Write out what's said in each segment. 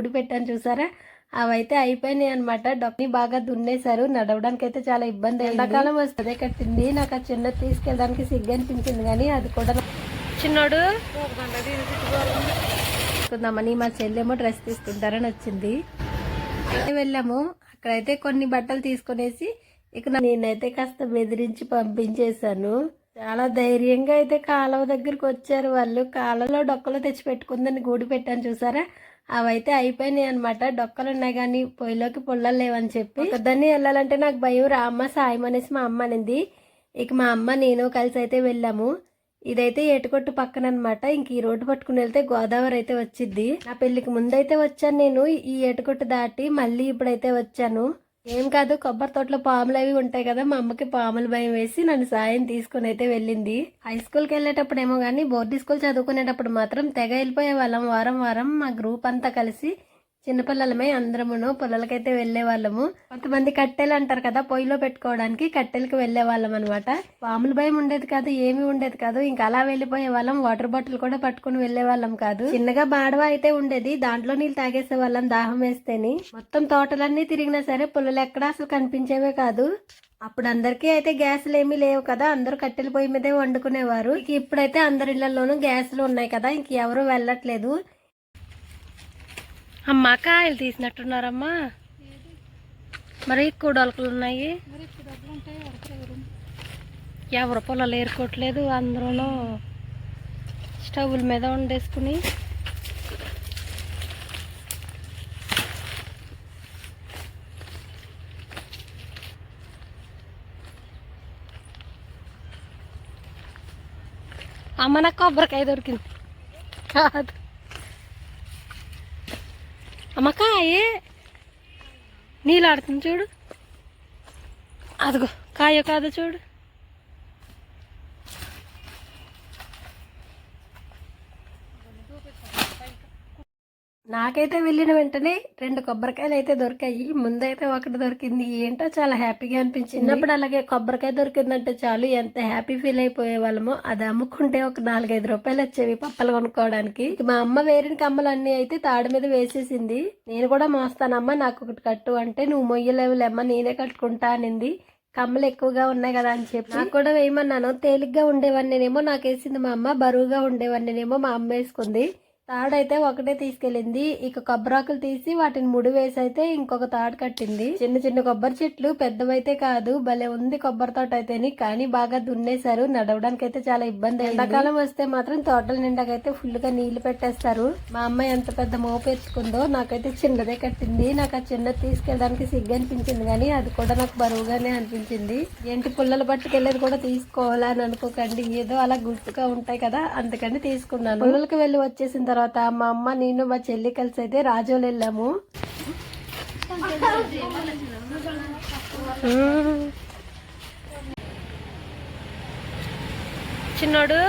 గూడి పెట్టాను చూసారా? అవైతే అయిపోయినాయి అనమాట డొక్ని బాగా దున్నేశారు. నడవడానికి అయితే చాలా ఇబ్బంది ఎండాకాలం వస్తుంది కట్టింది. నాకు ఆ చిన్నది తీసుకెళ్ళడానికి సిగ్గు అనిపించింది కానీ అది కూడా చిన్నోడు తీసుకుందామని మా చెల్లెమో డ్రెస్ తీసుకుంటారని వచ్చింది. అయితే వెళ్ళాము. అక్కడైతే కొన్ని బట్టలు తీసుకునేసి ఇక నేనైతే కాస్త బెదిరించి పంపించేశాను. చాలా ధైర్యంగా అయితే కాలువ దగ్గరికి వచ్చారు వాళ్ళు. కాలువలో డొక్కలు తెచ్చి పెట్టుకుందని గూడు పెట్టాను చూసారా? అవైతే అయిపోయినాయి అనమాట డొక్కలు ఉన్నాయి కానీ పొయ్యిలోకి పుల్లలు లేవని చెప్పి. ఒకదాన్ని వెళ్ళాలంటే నాకు భయం రా అమ్మ సాయం అనేసి మా అమ్మ అనింది. ఇక మా అమ్మ నేను కలిసి అయితే వెళ్ళాము. ఇదైతే ఏటుకొట్టు పక్కన అనమాట ఇంక ఈ రోడ్డు పట్టుకుని వెళ్తే గోదావరి అయితే వచ్చింది నా పెళ్ళికి ముందైతే వచ్చాను నేను. ఈ ఏటుకొట్టు దాటి మళ్ళీ ఇప్పుడైతే వచ్చాను. ఏం కాదు కొబ్బరి తోటలో పాములు అవి ఉంటాయి కదా మా అమ్మకి పాములు భయం వేసి నన్ను సాయం తీసుకుని అయితే వెళ్ళింది. హై స్కూల్కి వెళ్ళేటప్పుడు ఏమో కానీ బోర్డు స్కూల్ చదువుకునేటప్పుడు మాత్రం తెగ వెళ్ళిపోయే వాళ్ళం వారం వారం మా గ్రూప్ అంతా కలిసి చిన్నపిల్లలమే అందరమును పొలాలకైతే వెళ్ళే వాళ్ళము. కొంతమంది కట్టెలు అంటారు కదా పొయ్యిలో పెట్టుకోవడానికి కట్టెలకు వెళ్ళే వాళ్ళం అనమాట పాముల భయం ఉండేది కాదు ఏమీ ఉండేది కాదు. ఇంకా అలా వెళ్ళిపోయే వాళ్ళం వాటర్ బాటిల్ కూడా పట్టుకుని వెళ్ళే వాళ్ళం కాదు. చిన్నగా బాడవ అయితే ఉండేది దాంట్లో నీళ్ళు తాగేసే వాళ్ళం దాహం వేస్తేని. మొత్తం తోటలన్నీ తిరిగినా సరే పొలాలు ఎక్కడ అసలు కనిపించేవే కాదు. అప్పుడు అందరికీ అయితే గ్యాసులు ఏమీ లేవు కదా అందరూ కట్టెల పొయ్యి మీదే వండుకునేవారు. ఇప్పుడైతే అందరి ఇళ్ళలోనూ గ్యాసులు ఉన్నాయి కదా ఇంక ఎవరు వెళ్ళట్లేదు. అమ్మా కాయలు తీసినట్టున్నారమ్మా. మరి ఎక్కువ డొలకలు ఉన్నాయి. ఎవరు పొలాలు ఏరుకోవట్లేదు అందరూ స్టవ్ల మీద వండేసుకుని. అమ్మ నాకు కొబ్బరికాయ దొరికింది. కాదు. అమ్మకాయే నీళ్ళు ఆడుతుంది చూడు. అదిగో కాయో కాదో చూడు. నాకైతే వెళ్ళిన వెంటనే రెండు కొబ్బరికాయలు అయితే దొరికాయి. ముందైతే ఒకటి దొరికింది. ఏంటో చాలా హ్యాపీగా అనిపించింది. చిన్నప్పుడు అలాగే కొబ్బరికాయ దొరికిందంటే చాలు. ఎంత హ్యాపీ ఫీల్ అయిపోయే వాళ్ళమో అది అమ్ముకుంటే ఒక నాలుగైదు రూపాయలు వచ్చేవి పప్పలు కొనుక్కోవడానికి. మా అమ్మ వేరిన కమ్మలు అన్ని అయితే తాడు మీద వేసేసింది. నేను కూడా మోస్తానమ్మా నాకు ఒకటి కట్టు అంటే నువ్వు మొయ్యలేవులేమ్మా నేనే కట్టుకుంటా అనింది. కమ్మలు ఎక్కువగా ఉన్నాయి కదా అని చెప్పి. నాకు కూడా వేయమన్నాను. తేలిగ్గా ఉండేవన్నీనేమో నాకు వేసింది మా అమ్మ. బరువుగా ఉండేవన్నీనేమో మా అమ్మ వేసుకుంది. తాడైతే ఒకటే తీసుకెళ్ళింది. ఇక కొబ్బరాకులు తీసి వాటిని ముడి వేసి అయితే ఇంకొక తాడు కట్టింది. చిన్న చిన్న కొబ్బరి చెట్లు పెద్దవైతే కాదు భలే ఉంది కొబ్బరి తోట అయితేని కానీ బాగా దున్నేశారు. నడవడానికి అయితే చాలా ఇబ్బంది ఎండాకాలం వస్తే మాత్రం తోటల నిండాకైతే ఫుల్గా నీళ్ళు పెట్టేస్తారు. మా అమ్మాయి ఎంత పెద్ద మోపు ఎత్తుకుందో నాకైతే చిన్నదే కట్టింది. నాకు ఆ చిన్నది తీసుకెళ్ళడానికి సిగ్గు అనిపించింది కానీ అది కూడా నాకు బరువుగానే అనిపించింది. ఏంటి పుల్లలు పట్టుకెళ్ళేది కూడా తీసుకోవాలని అనుకోకండి. ఏదో అలా గుర్తుగా ఉంటాయి కదా అందుకని తీసుకున్నాను. పుల్లలకి వెళ్ళి వచ్చేసిన తర్వాత మా అమ్మ నేను మా చెల్లి కలిసి అయితే రాజోలు వెళ్ళాము. చిన్నోడు?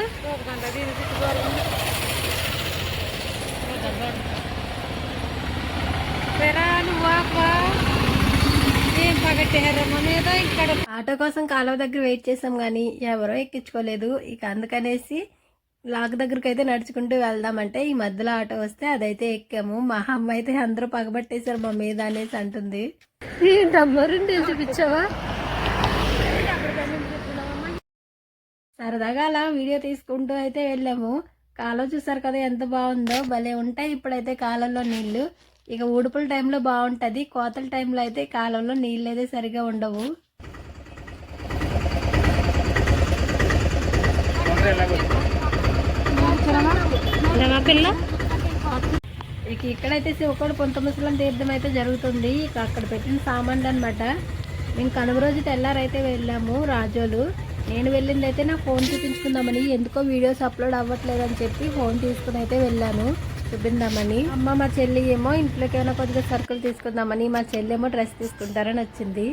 ఆటో కోసం కాలువ దగ్గర వెయిట్ చేసాం కానీ ఎవరో ఎక్కించుకోలేదు. ఇక అందుకనేసి లాక్ దగ్గరికి అయితే నడుచుకుంటూ వెళ్దామంటే ఈ మధ్యలో ఆటో వస్తే అదైతే ఎక్కాము. మా అమ్మ అయితే అందరూ పగబట్టేశారు మా మీద అనేసి అంటుంది. చూపించావా? సరదాగా అలా వీడియో తీసుకుంటూ అయితే వెళ్ళాము. కాలువ చూసారు కదా ఎంత బాగుందో. భలే ఉంటాయి ఇప్పుడైతే కాలంలో నీళ్ళు. ఇక ఉడుపుల టైంలో బాగుంటుంది. కోతల టైంలో అయితే కాలంలో నీళ్ళు అయితే సరిగా ఉండవు. పిల్ల? ఇక ఇక్కడైతే శివకోడు పొంత ముసలం తీర్థం అయితే జరుగుతుంది. ఇక అక్కడ పెట్టిన సామాన్లు అనమాట మేము కనుమ రోజు తెల్లారైతే వెళ్ళాము రాజోలు. నేను వెళ్ళింది అయితే నా ఫోన్ చూపించుకుందామని ఎందుకో వీడియోస్ అప్లోడ్ అవ్వట్లేదు అని చెప్పి ఫోన్ తీసుకుని అయితే వెళ్ళాను చూపిందామని. అమ్మ మా చెల్లి ఏమో ఇంట్లోకి ఏమైనా కొద్దిగా సరుకులు తీసుకుందామని మా చెల్లి ఏమో డ్రెస్ తీసుకుంటారని వచ్చింది.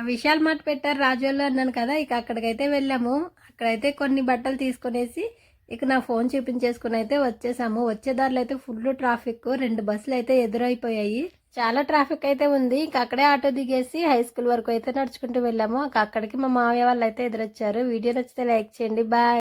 ఆ విశాల్ మాట పెట్టారు రాజోళ్ళు అన్నాను కదా ఇక అక్కడికైతే వెళ్ళాము. అక్కడైతే కొన్ని బట్టలు తీసుకునేసి ఇక నా ఫోన్ చూపించేసుకుని అయితే వచ్చేసాము. వచ్చే దారిలో అయితే ఫుల్ ట్రాఫిక్ రెండు బస్సులు అయితే ఎదురైపోయాయి. చాలా ట్రాఫిక్ అయితే ఉంది. ఇంక అక్కడే ఆటో దిగేసి హై స్కూల్ వరకు అయితే నడుచుకుంటూ వెళ్ళాము. అక్కడికి మా మామయ్య వాళ్ళు అయితే ఎదురొచ్చారు. వీడియో నచ్చితే లైక్ చేయండి. బాయ్.